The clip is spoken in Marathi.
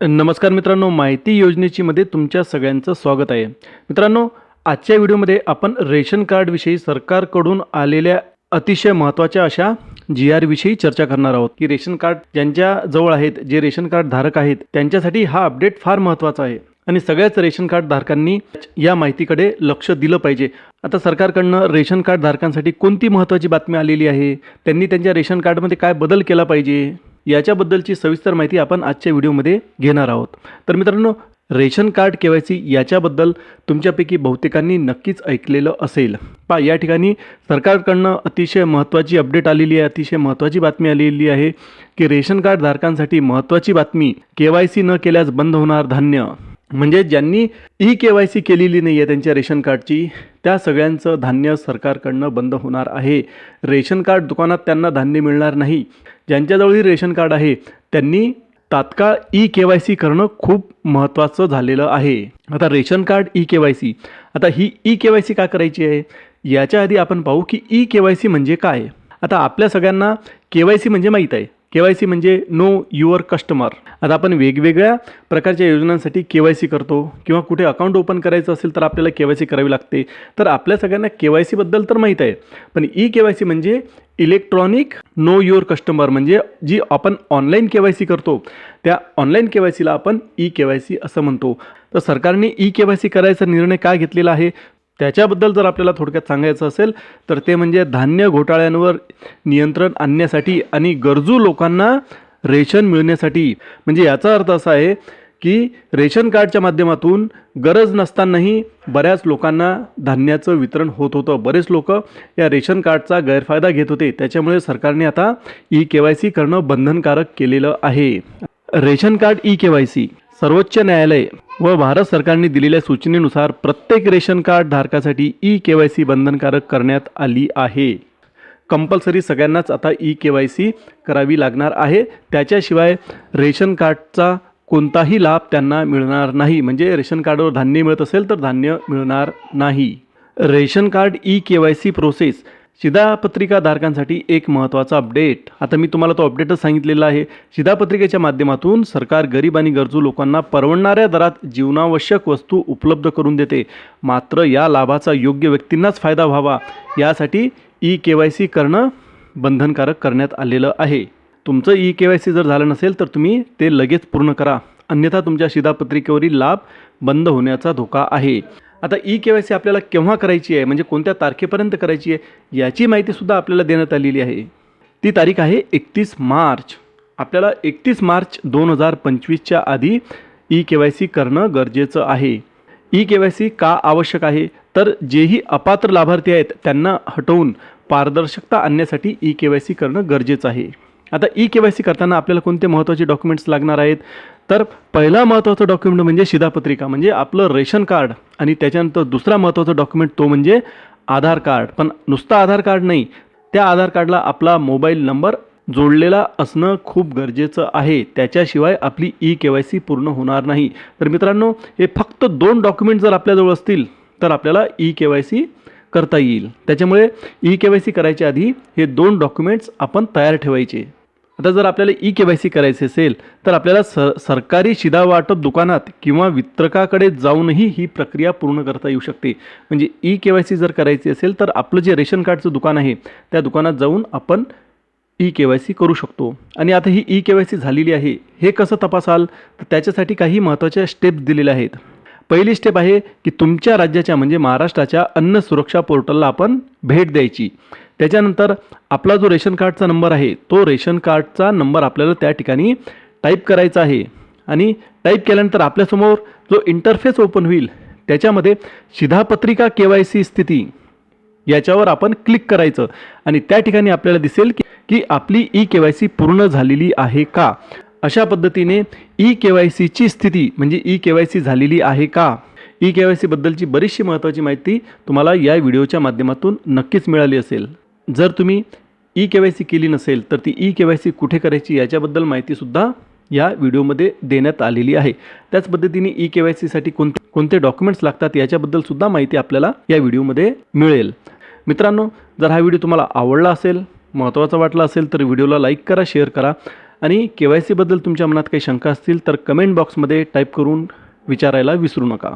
नमस्कार मित्रांनो माहिती योजनेची मध्ये तुमच्या सगळ्यांचं स्वागत आहे. मित्रांनो आजच्या व्हिडिओमध्ये आपण रेशन कार्डविषयी सरकारकडून आलेल्या अतिशय महत्त्वाच्या अशा जी आर विषयी चर्चा करणार आहोत. की रेशन कार्ड ज्यांच्या जवळ आहेत जे रेशन कार्ड धारक आहेत त्यांच्यासाठी हा अपडेट फार महत्त्वाचा आहे. आणि सगळ्याच रेशन कार्ड धारकांनी या माहितीकडे लक्ष दिलं पाहिजे. आता सरकारकडनं रेशन कार्ड धारकांसाठी कोणती महत्त्वाची बातमी आलेली आहे? त्यांनी त्यांच्या रेशन कार्डमध्ये काय बदल केला पाहिजे? याच्याबद्दलची सविस्तर माहिती आपण आजच्या व्हिडिओमध्ये घेणार आहोत. तर मित्रांनो ration card K Y C याच्याबद्दल तुमच्यापैकी बहुतेकांनी नक्कीच ऐकलेलं असेल. पा या ठिकाणी सरकारकडनं अतिशय महत्त्वाची अपडेट आलेली आहे अतिशय महत्त्वाची बातमी आलेली आहे की रेशन कार्ड धारकांसाठी महत्त्वाची बातमी के वाय सी न केल्यास बंद होणार धान्य. म्हणजे ज्यांनी ई के वाय सी केलेली नाही आहे त्यांच्या रेशन कार्डची त्या सगळ्यांचं धान्य सरकारकडनं बंद होणार आहे. रेशन कार्ड दुकानात त्यांना धान्य मिळणार नाही. ज्यांच्याजवळही रेशन कार्ड आहे त्यांनी तात्काळ ई के वाय सी करणं खूप महत्त्वाचं झालेलं आहे. आता ration card E K Y C आता ही ई के वाय सी का करायची आहे? याच्या आधी आपण पाहू की ई के वाय सी म्हणजे काय? आता आपल्या सगळ्यांना के वाय सी म्हणजे माहीत आहे. के वाय सी म्हणजे नो युअर कस्टमर. आता आपण वेगवेगळ्या प्रकारच्या योजनांसाठी के वाय सी करतो किंवा कुठे अकाउंट ओपन करायचं असेल तर आपल्याला के वाय सी करावी लागते. तर आपल्या सगळ्यांना के वाय सीबद्दल तर माहीत आहे. पण ई के वाय सी म्हणजे इलेक्ट्रॉनिक नो युअर कस्टमर म्हणजे जी आपण ऑनलाईन के वाय सी करतो. त्या ऑनलाईन के वाय सीला आपण ई के वाय सी असं म्हणतो. तर सरकारने ई के वाय सी करायचा निर्णय का घेतलेला आहे? त्याच्याबद्दल जर आपल्याला थोडक्यात सांगायचं असेल तर ते म्हणजे धान्य घोटाळ्यांवर नियंत्रण आणण्यासाठी आणि गरजू लोकांना रेशन मिळण्यासाठी. म्हणजे याचा अर्थ असा आहे की रेशन कार्डच्या माध्यमातून गरज नसतानाही बऱ्याच लोकांना धान्याचं वितरण होत होतं. बरेच लोक या रेशन कार्डचा गैरफायदा घेत होते. त्याच्यामुळे सरकारने आता ई के वाय सी करणं बंधनकारक केलेलं आहे. Ration card E K Y C सर्वोच्च न्यायालय व भारत सरकारने दिलेल्या सूचनेनुसार प्रत्येक रेशन कार्ड धारकासाठी ई के वाय सी बंधनकारक करण्यात आली आहे. कंपल्सरी सगळ्यांनाच आता ई के वाय सी करावी लागणार आहे. त्याच्याशिवाय रेशन कार्डचा कोणताही लाभ त्यांना मिळणार नाही. म्हणजे रेशन कार्डवर धान्य मिळत असेल तर धान्य मिळणार नाही. Ration card E K Y C process शिधापत्रिका धारकांसाठी एक महत्त्वाचा अपडेट. आता मी तुम्हाला तो अपडेटच सांगितलेला आहे. शिधापत्रिकेच्या माध्यमातून सरकार गरीब आणि गरजू लोकांना परवडणाऱ्या दरात जीवनावश्यक वस्तू उपलब्ध करून देते. मात्र या लाभाचा योग्य व्यक्तींनाच फायदा व्हावा. यासाठी ई के वाय सी करणं बंधनकारक करण्यात आलेलं आहे. तुमचं ई के वाय सी जर झालं नसेल तर तुम्ही ते लगेच पूर्ण करा. अन्यथा तुमच्या शिधापत्रिकेवरील लाभ बंद होण्याचा धोका आहे. आता ई के वाय सी आपल्याला केव्हा करायची आहे? म्हणजे कोणत्या तारखेपर्यंत करायची आहे? याची माहितीसुद्धा आपल्याला देण्यात आलेली आहे. ती तारीख आहे एकतीस मार्च. आपल्याला एकतीस मार्च दोन हजार पंचवीसच्या आधी ई के वाय सी करणं गरजेचं आहे. ई के वाय सी का आवश्यक आहे? तर जेही अपात्र लाभार्थी आहेत त्यांना हटवून पारदर्शकता आणण्यासाठी ई के वाय सी करणं गरजेचं आहे. आता ई के वाय सी करताना आपल्याला कोणते महत्त्वाचे डॉक्युमेंट्स लागणार आहेत? तर पहिला महत्त्वाचा डॉक्युमेंट म्हणजे शिधापत्रिका म्हणजे आपलं रेशन कार्ड आणि त्याच्यानंतर दुसरा महत्त्वाचा डॉक्युमेंट तो म्हणजे आधार कार्ड. पण नुसतं आधार कार्ड नाही त्या आधार कार्डला आपला मोबाईल नंबर जोडलेला असणं खूप गरजेचं आहे. त्याच्याशिवाय आपली ई के वाय सी पूर्ण होणार नाही. तर मित्रांनो हे फक्त दोन डॉक्युमेंट जर आपल्याजवळ असतील तर आपल्याला ई के वाय सी करता येईल. त्याच्यामुळे ई के वाय सी करायच्या आधी हे दोन डॉक्युमेंट्स आपण तयार ठेवायचे. आता जर आपल्याला ई के वाय सी करायचे असेल तर आपल्याला स सरकारी शिधावाटप दुकानात किंवा वितरकाकडे जाऊनही ही प्रक्रिया पूर्ण करता येऊ शकते. म्हणजे ई के वाय सी जर करायची असेल तर आपलं जे रेशन कार्डचं दुकान आहे त्या दुकानात जाऊन आपण ई के वाय सी करू शकतो. आणि आता ही ई के वाय सी झालेली आहे हे कसं तपासाल? तर त्याच्यासाठी काही महत्त्वाच्या स्टेप्स दिलेल्या आहेत. पहिली स्टेप आहे की तुमच्या राज्याच्या म्हणजे महाराष्ट्राच्या अन्न सुरक्षा पोर्टलला आपण भेट द्यायची. त्याच्यानंतर आपला जो रेशन कार्डचा नंबर आहे तो रेशन कार्डचा नंबर आपल्याला त्या ठिकाणी टाईप करायचा आहे. आणि टाईप केल्यानंतर आपल्यासमोर जो इंटरफेस ओपन होईल त्याच्यामध्ये शिधापत्रिका के वाय सी स्थिती याच्यावर आपण क्लिक करायचं. आणि त्या ठिकाणी आपल्याला दिसेल की की आपली ई के वाय सी पूर्ण झालेली आहे का? अशा पद्धतीने ई के वाय सीची स्थिती म्हणजे ई के वाय सी झालेली आहे का? ई के वाय सीबद्दलची बरीचशी महत्त्वाची माहिती तुम्हाला या व्हिडिओच्या माध्यमातून नक्कीच मिळाली असेल. जर तुम्ही ई के वाय सी केली नसेल तर ती ई के वाय सी कुठे करायची याच्याबद्दल माहितीसुद्धा या व्हिडिओमध्ये देण्यात आलेली आहे. त्याच पद्धतीने ई के वाय सीसाठी कोणते कोणते डॉक्युमेंट्स लागतात याच्याबद्दल सुद्धा माहिती आपल्याला या व्हिडिओमध्ये मिळेल. मित्रांनो जर हा व्हिडिओ तुम्हाला आवडला असेल महत्त्वाचा वाटला असेल तर व्हिडिओला लाईक करा शेअर करा. आणि के वाय सीबद्दल तुमच्या मनात काही शंका असतील तर कमेंट बॉक्समध्ये टाईप करून विचारायला विसरू नका.